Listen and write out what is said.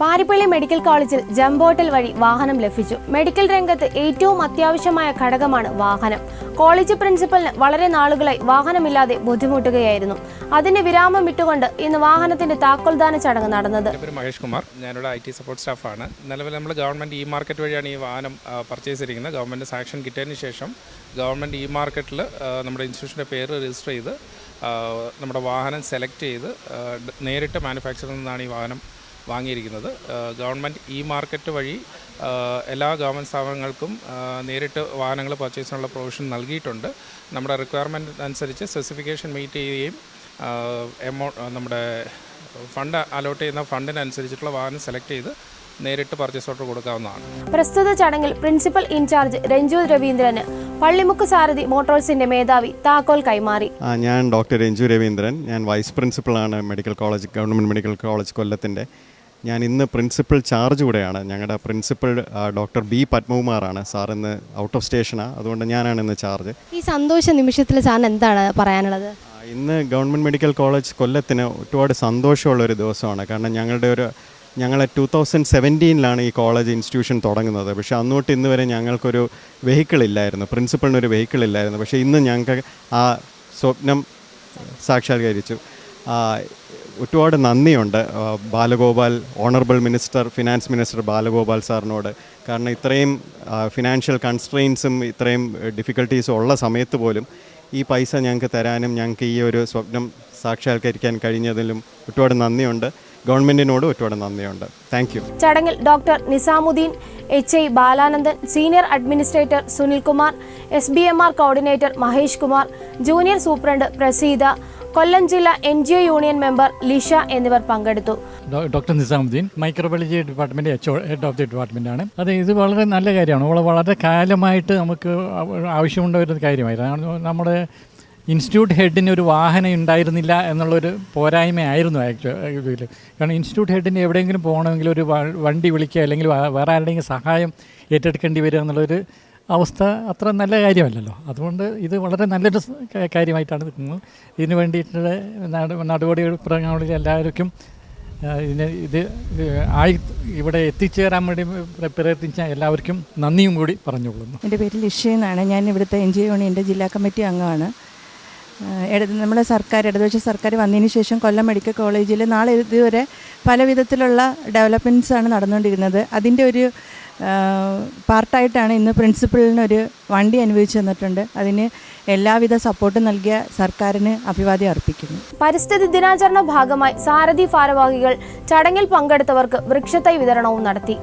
Parippally medical കോളേജിൽ ജംബോട്ടൽ വഴി വാഹനം ലഭിച്ചു. മെഡിക്കൽ രംഗത്ത് ഏറ്റവും അത്യാവശ്യമായ ഘടകമാണ് വാഹനം. കോളേജ് പ്രിൻസിപ്പലിന് വളരെ നാളുകളായി വാഹനമില്ലാതെ ബുദ്ധിമുട്ടുകയായിരുന്നു. അതിന് വിരാമം ഇട്ടുകൊണ്ട് ഇന്ന് വാഹനത്തിന്റെ താക്കോൽദാന ചടങ്ങ് നടന്നത്. മഹേഷ് കുമാർ. ഞാനിവിടെ ഐ ടി സപ്പോർട്ട് സ്റ്റാഫാണ്. നിലവിൽ നമ്മൾ ഗവൺമെന്റ് ഇ മാർക്കറ്റ് വഴിയാണ് ഈ വാഹനം പർച്ചേസ് ചെയ്തിരിക്കുന്നത്. ഗവൺമെന്റ് സാക്ഷൻ കിട്ടിയതിന് ശേഷം ഗവൺമെന്റ് ഇ മാർക്കറ്റിൽ നമ്മുടെ ഇൻസ്റ്റിറ്റ്യൂഷന്റെ പേര് രജിസ്റ്റർ ചെയ്ത് നമ്മുടെ വാഹനം സെലക്ട് ചെയ്ത് നേരിട്ട് മാനുഫാക്ചറിൽ നിന്നാണ് ഈ വാഹനം വാങ്ങിയിരിക്കുന്നത്. ഗവൺമെന്റ് ഇ മാർക്കറ്റ് വഴി എല്ലാ ഗവൺമെന്റ് സ്ഥാപനങ്ങൾക്കും നേരിട്ട് വാഹനങ്ങൾ പർച്ചേസിനുള്ള പ്രൊവിഷൻ നൽകിയിട്ടുണ്ട്. നമ്മുടെ റിക്വയർമെന്റ് അനുസരിച്ച് സ്പെസിഫിക്കേഷൻ മീറ്റ് ചെയ്യുകയും എമൗണ്ട് നമ്മുടെ ഫണ്ട് അലോട്ട് ചെയ്യുന്ന ഫണ്ടിനനുസരിച്ചിട്ടുള്ള വാഹനം സെലക്ട് ചെയ്ത് നേരിട്ട് പർച്ചേസ് ഓർഡർ കൊടുക്കാവുന്നതാണ്. പ്രസ്തുത ചടങ്ങിൽ പ്രിൻസിപ്പൽ ഇൻചാർജ് രഞ്ജു രവീന്ദ്രന് പള്ളിമുക്ക് സാരഥി മോട്ടോഴ്സിന്റെ മേധാവി താക്കോൽ കൈമാറി. ഞാൻ ഡോക്ടർ രഞ്ജു രവീന്ദ്രൻ. ഞാൻ vice പ്രിൻസിപ്പളാണ് medical college government medical college കൊല്ലത്തിന്റെ ഞാൻ ഇന്ന് പ്രിൻസിപ്പൽ ചാർജ് കൂടെയാണ്. ഞങ്ങളുടെ പ്രിൻസിപ്പൽ ഡോക്ടർ ബി പത്മകുമാറാണ്. സാർ ഇന്ന് ഔട്ട് ഓഫ് സ്റ്റേഷനാണ് അതുകൊണ്ട് ഞാനാണ് ഇന്ന് ചാർജ് ഈ സന്തോഷ നിമിഷത്തിൽ സാറിന് എന്താണ് പറയാനുള്ളത്? ഇന്ന് ഗവൺമെന്റ് മെഡിക്കൽ കോളേജ് കൊല്ലത്തിന് ഒരുപാട് സന്തോഷമുള്ളൊരു ദിവസമാണ്. കാരണം ഞങ്ങളുടെ ഒരു ഞങ്ങൾ ടു തൗസൻഡ് സെവന്റീനിലാണ് ഈ കോളേജ് ഇൻസ്റ്റിറ്റ്യൂഷൻ തുടങ്ങുന്നത്. പക്ഷേ അന്നോട്ട് ഇന്ന് വരെ ഞങ്ങൾക്കൊരു വെഹിക്കിൾ ഇല്ലായിരുന്നു. പ്രിൻസിപ്പളിനൊരു വെഹിക്കിൾ ഇല്ലായിരുന്നു. പക്ഷേ ഇന്ന് ഞങ്ങൾക്ക് ആ സ്വപ്നം സാക്ഷാത്കരിച്ചു. ഒരുപാട് നന്ദിയുണ്ട്. Balagopal honourable minister finance minister Balagopal സാറിനോട്. കാരണം ഇത്രയും ഫിനാൻഷ്യൽ കൺസ്ട്രെയിൻസും ഇത്രയും ഡിഫിക്കൽട്ടീസും ഉള്ള സമയത്ത് പോലും ഈ പൈസ ഞങ്ങൾക്ക് തരാനും ഞങ്ങൾക്ക് ഈ ഒരു സ്വപ്നം സാക്ഷാത്കരിക്കാൻ കഴിഞ്ഞതിലും ഒരുപാട് നന്ദിയുണ്ട്. ഗവൺമെന്റിനോട് ഒരുപാട് നന്ദിയുണ്ട്. താങ്ക് യു ചടങ്ങിൽ doctor Nizamuddin H I Balanandan senior administrator Sunilkumar S B M R coordinator Mahesh Kumar junior superintendent Praseetha Kollam ജില്ലാ N G O union member Lisha എന്നിവർ പങ്കെടുത്തു. Doctor Nizamuddin microbiology department H head of the department ആണ്. അത് ഇത് വളരെ നല്ല കാര്യമാണ്. വളരെ കാലമായിട്ട് നമുക്ക് ആവശ്യമുണ്ട് ഒരു കാര്യമായിരുന്നു നമ്മുടെ ഇൻസ്റ്റിറ്റ്യൂട്ട് ഹെഡിന് ഒരു വാഹനം ഉണ്ടായിരുന്നില്ല എന്നുള്ളൊരു പോരായ്മയായിരുന്നു ആക്ച്വലി കാരണം ഇൻസ്റ്റിറ്റ്യൂട്ട് ഹെഡിന് എവിടെയെങ്കിലും പോകണമെങ്കിൽ ഒരു വണ്ടി വിളിക്കുക അല്ലെങ്കിൽ വേറെ ആരുടെയെങ്കിലും സഹായം ഏറ്റെടുക്കേണ്ടി വരിക എന്നുള്ളൊരു അവസ്ഥ അത്ര നല്ല കാര്യമല്ലല്ലോ. അതുകൊണ്ട് ഇത് വളരെ നല്ലൊരു കാര്യമായിട്ടാണ് നിൽക്കുന്നത്. ഇതിന് വേണ്ടിയിട്ടുള്ള നട നടപടി പ്രങ്ങളിൽ എല്ലാവർക്കും ഇതിനെ ഇത് ആയി ഇവിടെ എത്തിച്ചേരാൻ വേണ്ടി പ്രയത്നിച്ച എല്ലാവർക്കും നന്ദിയും കൂടി പറഞ്ഞുകൊള്ളുന്നു. എന്റെ പേര് ലിഷി എന്നാണ്. ഞാൻ ഇവിടുത്തെ എൻ ജി യൂണിയന്റെ ജില്ലാ കമ്മിറ്റി അംഗമാണ്. ഇടത് നമ്മുടെ സർക്കാർ ഇടതുപക്ഷ സർക്കാർ വന്നതിന് ശേഷം കൊല്ലം മെഡിക്കൽ കോളേജിൽ നാളെ ഇതുവരെ പല വിധത്തിലുള്ള ഡെവലപ്മെന്റ്സാണ് നടന്നുകൊണ്ടിരുന്നത്. അതിന്റെ ഒരു പാർട്ടായിട്ടാണ് ഇന്ന് പ്രിൻസിപ്പളിനൊരു വണ്ടി അനുവദിച്ചു തന്നിട്ടുണ്ട്. അതിന് എല്ലാവിധ സപ്പോർട്ടും നൽകിയ സർക്കാരിന് അഭിവാദ്യം അർപ്പിക്കുന്നു. പരിസ്ഥിതി ദിനാചരണ ഭാഗമായി സാരഥി ഭാരവാഹികൾ ചടങ്ങിൽ പങ്കെടുത്തവർക്ക് വൃക്ഷത്തൈ വിതരണവും നടത്തി.